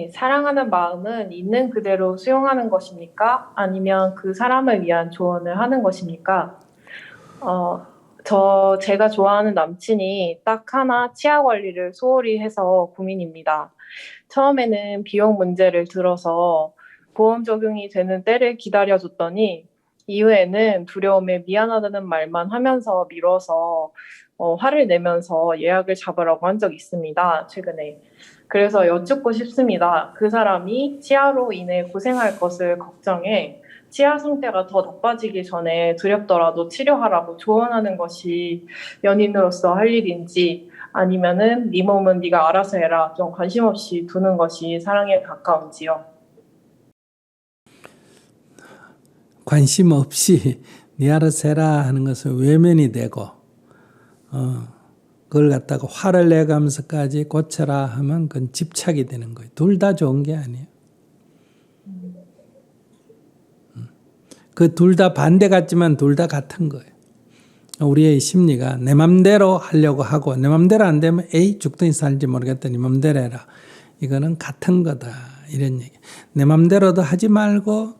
네, 사랑하는 마음은 있는 그대로 수용하는 것입니까? 아니면 그 사람을 위한 조언을 하는 것입니까? 어, 저, 제가 좋아하는 남친이 딱 하나 치아 관리를 소홀히 해서 고민입니다. 처음에는 비용 문제를 들어서 보험 적용이 되는 때를 기다려줬더니 이후에는 두려움에 미안하다는 말만 하면서 미뤄서 어, 화를 내면서 예약을 잡으라고 한 적이 있습니다. 최근에. 그래서 여쭙고 싶습니다. 그 사람이 치아로 인해 고생할 것을 걱정해 치아 상태가 더 나빠지기 전에 두렵더라도 치료하라고 조언하는 것이 연인으로서 할 일인지 아니면은 네 몸은 네가 알아서 해라 좀 관심 없이 두는 것이 사랑에 가까운지요. 관심 없이 네 알아서 해라 하는 것은 외면이 되고 어, 그걸 갖다가 화를 내가면서까지 고쳐라 하면 그건 집착이 되는 거예요. 둘 다 좋은 게 아니에요. 그 둘 다 반대 같지만 둘 다 같은 거예요. 우리의 심리가 내 맘대로 하려고 하고 내 맘대로 안 되면 에이 죽든지 살지 모르겠다 네 맘대로 해라. 이거는 같은 거다 이런 얘기. 내 맘대로도 하지 말고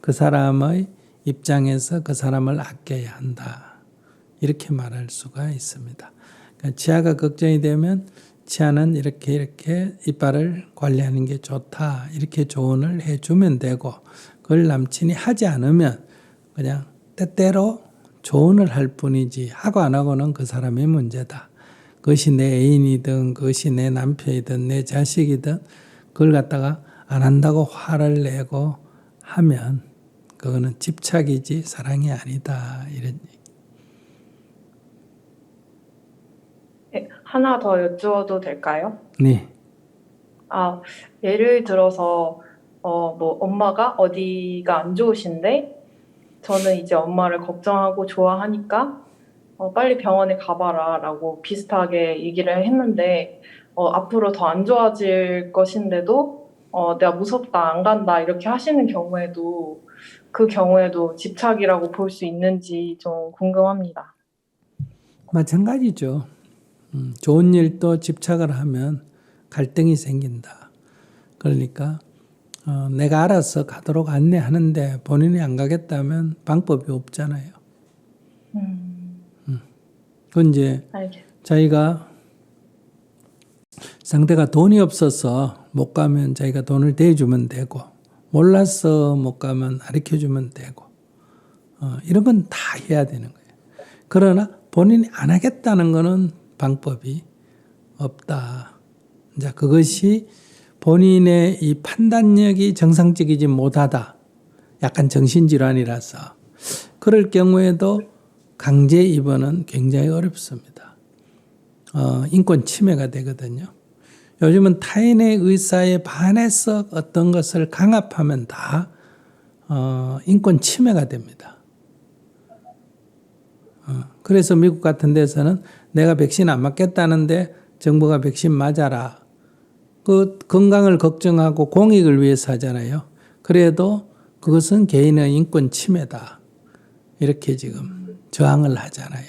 그 사람의 입장에서 그 사람을 아껴야 한다. 이렇게 말할 수가 있습니다. 그러니까 치아가 걱정이 되면 치아는 이렇게 이렇게 이빨을 관리하는 게 좋다. 이렇게 조언을 해주면 되고 그걸 남친이 하지 않으면 그냥 때때로 조언을 할 뿐이지 하고 안 하고는 그 사람의 문제다. 그것이 내 애인이든 그것이 내 남편이든 내 자식이든 그걸 갖다가 안 한다고 화를 내고 하면 그거는 집착이지 사랑이 아니다. 이런 얘기. 네, 하나 더 여쭈어도 될까요? 네. 아, 예를 들어서 어, 뭐 엄마가 어디가 안 좋으신데 저는 이제 엄마를 걱정하고 좋아하니까 어, 빨리 병원에 가봐라 라고 비슷하게 얘기를 했는데 어, 앞으로 더 안 좋아질 것인데도 어, 내가 무섭다 안 간다 이렇게 하시는 경우에도 그 경우에도 집착이라고 볼 수 있는지 좀 궁금합니다. 마찬가지죠. 음, 좋은 일도 집착을 하면 갈등이 생긴다. 그러니까 어, 내가 알아서 가도록 안내하는데 본인이 안 가겠다면 방법이 없잖아요. 음, 그건 이제 알겠습니다. 자기가 상대가 돈이 없어서 못 가면 자기가 돈을 대주면 되고 몰라서 못 가면 가르쳐 주면 되고 어, 이런 건 다 해야 되는 거예요. 그러나 본인이 안 하겠다는 거는 방법이 없다. 이제 그것이 본인의 이 판단력이 정상적이지 못하다. 약간 정신질환이라서 그럴 경우에도 강제 입원은 굉장히 어렵습니다. 어, 인권 침해가 되거든요. 요즘은 타인의 의사에 반해서 어떤 것을 강압하면 다 어, 인권 침해가 됩니다. 어, 그래서 미국 같은 데서는 내가 백신 안 맞겠다는데 정부가 백신 맞아라. 그 건강을 걱정하고 공익을 위해서 하잖아요. 그래도 그것은 개인의 인권 침해다. 이렇게 지금 저항을 하잖아요.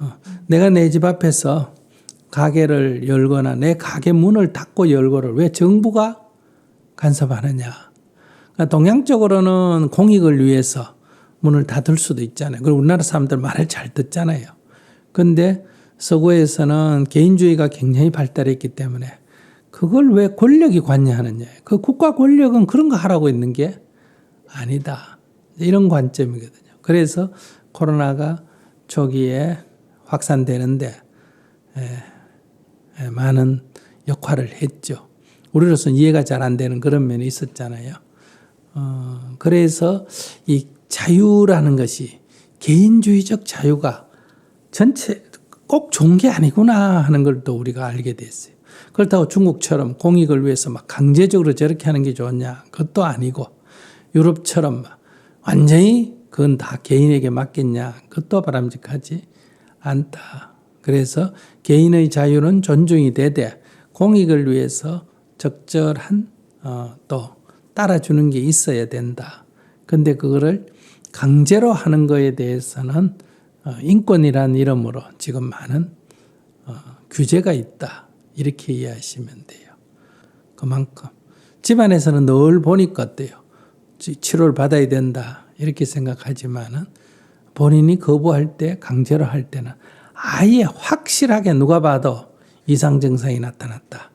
어, 내가 내 집 앞에서 가게를 열거나 내 가게 문을 닫고 열고를 왜 정부가 간섭하느냐. 그러니까 동양 적으로는 공익을 위해서 문을 닫을 수도 있잖아요. 그리고 우리나라 사람들 말을 잘 듣잖아요. 근데 서구에서는 개인주의가 굉장히 발달했기 때문에 그걸 왜 권력이 관여하느냐. 그 국가 권력은 그런 거 하라고 있는 게 아니다. 이런 관점이거든요. 그래서 코로나가 초기에 확산되는데 에, 에, 많은 역할을 했죠. 우리로서는 이해가 잘 안 되는 그런 면이 있었잖아요. 어, 그래서 이 자유라는 것이 개인주의적 자유가 전체 꼭 좋은 게 아니구나 하는 걸 또 우리가 알게 됐어요. 그렇다고 중국처럼 공익을 위해서 막 강제적으로 저렇게 하는 게 좋냐? 그것도 아니고 유럽처럼 막 완전히 그건 다 개인에게 맡겠냐? 그것도 바람직하지 않다. 그래서 개인의 자유는 존중이 되되 공익을 위해서 적절한 어, 또 따라주는 게 있어야 된다. 근데 그거를 강제로 하는 거에 대해서는 어, 인권이라는 이름으로 지금 많은 어, 규제가 있다. 이렇게 이해하시면 돼요. 그만큼 집안에서는 늘 보니까 어때요? 치- 치료를 받아야 된다 이렇게 생각하지만은 본인이 거부할 때 강제로 할 때는 아예 확실하게 누가 봐도 이상 증상이 나타났다.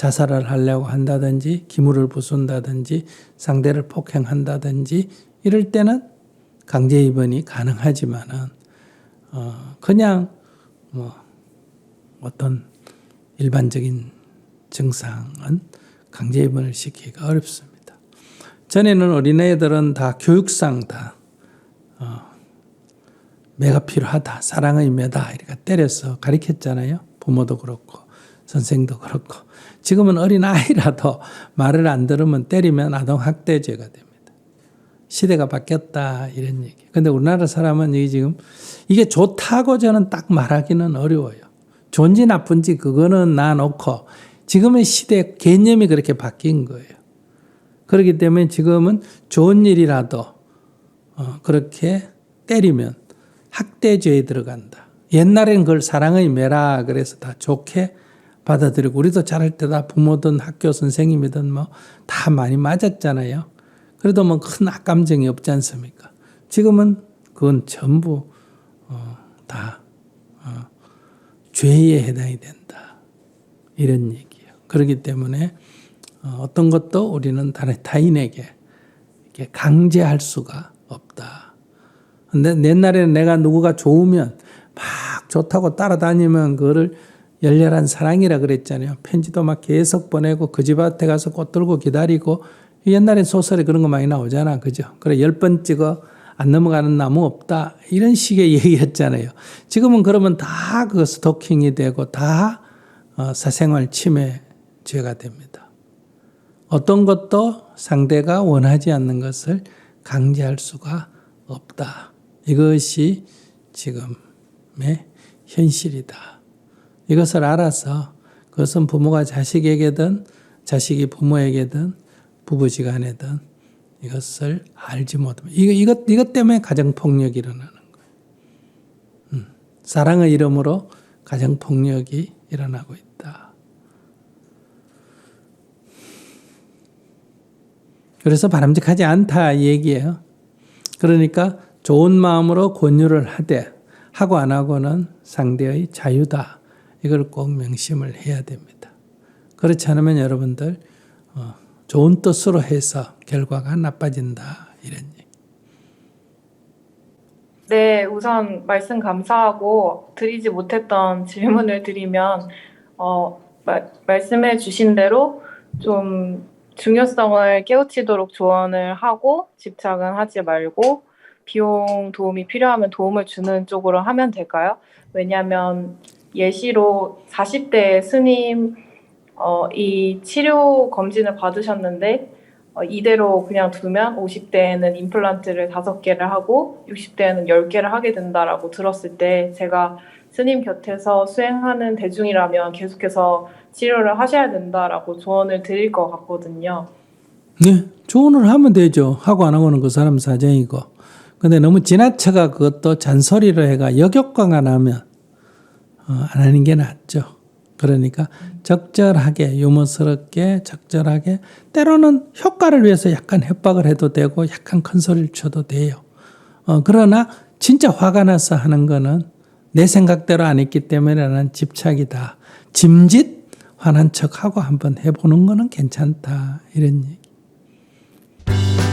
자살을 하려고 한다든지 기물을 부순다든지 상대를 폭행한다든지 이럴 때는 강제 입원이 가능하지만은 어 그냥 뭐 어떤 일반적인 증상은 강제 입원을 시키기가 어렵습니다. 전에는 어린애들은 다 교육상 다 어, 매가 필요하다, 사랑의 매다 이렇게 때려서 가르쳤잖아요. 부모도 그렇고 선생도 그렇고 지금은 어린 아이라도 말을 안 들으면 때리면 아동 학대죄가 됩니다. 시대가 바뀌었다 이런 얘기. 근데 우리나라 사람은 이게 지금 이게 좋다고 저는 딱 말하기는 어려워요. 좋은지 나쁜지 그거는 놔놓고 지금의 시대 개념이 그렇게 바뀐 거예요. 그렇기 때문에 지금은 좋은 일이라도 어, 그렇게 때리면 학대죄에 들어간다. 옛날엔 그걸 사랑의 매라 그래서 다 좋게 받아들이고 우리도 자랄 때다 부모든 학교 선생님이든 뭐 다 많이 맞았잖아요. 그래도 뭐 큰 악감정이 없지 않습니까? 지금은 그건 전부 어, 다 어, 죄에 해당이 된다. 이런 얘기예요. 그렇기 때문에 어, 어떤 것도 우리는 다른 타인에게 강제할 수가 없다. 근데 옛날에는 내가 누구가 좋으면 막 좋다고 따라다니면 그거를 열렬한 사랑이라 그랬잖아요. 편지도 막 계속 보내고 그 집 앞에 가서 꽃 들고 기다리고 옛날에 소설에 그런 거 많이 나오잖아. 그죠? 그래 열 번 찍어 안 넘어가는 나무 없다. 이런 식의 얘기였잖아요. 지금은 그러면 다 그 스토킹이 되고 다 어, 사생활 침해 죄가 됩니다. 어떤 것도 상대가 원하지 않는 것을 강제할 수가 없다. 이것이 지금의 현실이다. 이것을 알아서 그것은 부모가 자식에게든 자식이 부모에게든 부부지간에든 이것을 알지 못하면 이거 이것 이것 때문에 가정 폭력이 일어나는 거예요. 음, 사랑의 이름으로 가정 폭력이 일어나고 있다. 그래서 바람직하지 않다 이 얘기예요. 그러니까 좋은 마음으로 권유를 하되 하고 안 하고는 상대의 자유다. 이걸 꼭 명심을 해야 됩니다. 그렇지 않으면 여러분들 어, 좋은 뜻으로 해서 결과가 나빠진다 이런 얘기. 네, 우선 말씀 감사하고 드리지 못했던 질문을 드리면 어, 마- 말씀해 주신 대로 좀 중요성을 깨우치도록 조언을 하고 집착은 하지 말고 비용 도움이 필요하면 도움을 주는 쪽으로 하면 될까요? 왜냐하면 예시로 40대 스님 어, 이 치료 검진을 받으셨는데 어, 이대로 그냥 두면 50대에는 임플란트를 5개를 하고 60대에는 10개를 하게 된다라고 들었을 때 제가 스님 곁에서 수행하는 대중이라면 계속해서 치료를 하셔야 된다라고 조언을 드릴 것 같거든요. 네, 조언을 하면 되죠. 하고 안 하고는 그 사람 사정이고. 근데 너무 지나쳐가 그것도 잔소리로 해가 역효과가 나면 어, 안 하는 게 낫죠. 그러니까 적절하게 유머스럽게 적절하게 때로는 효과를 위해서 약간 협박을 해도 되고 약간 큰 소리를 쳐도 돼요. 어, 그러나 진짜 화가 나서 하는 거는 내 생각대로 안 했기 때문에 나는 집착이다. 짐짓 화난 척하고 한번 해보는 거는 괜찮다. 이런 얘기.